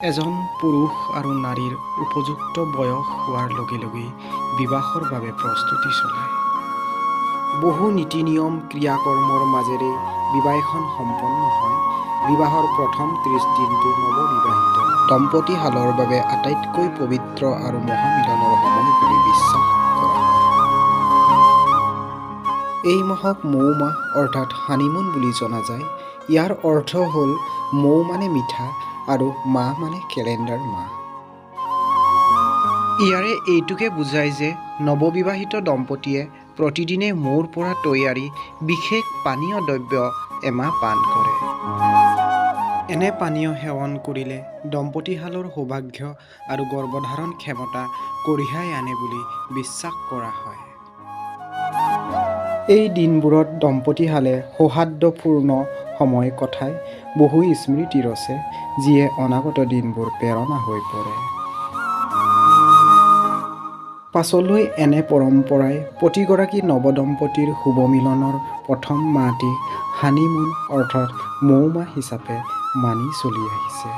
এজন পুৰুষ আৰু নাৰীৰ উপযুক্ত বয়স হোৱাৰ লগে লগে বিবাহৰ বাবে প্ৰস্তুতি চলায়। বহু নীতি নিয়ম ক্ৰিয়াকৰ্মৰ মাজেৰে বিবাহ এখন সম্পন্ন হয়। বিবাহৰ প্ৰথম ত্ৰিছ দিনটো নৱবিবাহিত। দম্পতীহালৰ বাবে আটাইতকৈ পবিত্ৰ আৰু মহামিলনৰ সময় বুলি বিশ্বাস কৰা এই মাহক মৌ মাহ অৰ্থাৎ হানিমুন বুলি জনা যায়। ইয়াৰ অৰ্থ হ'ল মৌ মানে মিঠা আৰু মাহ মানে কেলেণ্ডাৰ মাহ ইয়াৰে এইটোকে বুজায় যে নৱবিবাহিত দম্পতীয়ে প্ৰতিদিনে মৌৰ পৰা তৈয়াৰী বিশেষ পানীয় দ্ৰব্য এমাহ পান কৰে। এনে পানীয় সেৱন কৰিলে দম্পতীহালৰ সৌভাগ্য আৰু গৰ্ভধাৰণ ক্ষমতা কঢ়িয়াই আনে বুলি বিশ্বাস কৰা হয়। এই দিনবোৰত দম্পতীহালে সৌহাৰ্দ্যপূৰ্ণ সময় কটাই বহু স্মৃতি ৰচে যিয়ে অনাগত দিনবোৰ প্ৰেৰণা হৈ পৰে। পাছলৈ এনে পৰম্পৰাই প্ৰতিগৰাকী নৱদম্পতীৰ শুভ মিলনৰ প্ৰথম মাহটি হানিমুন অৰ্থাৎ মৌ মাহ হিচাপে মানি চলি আহিছে।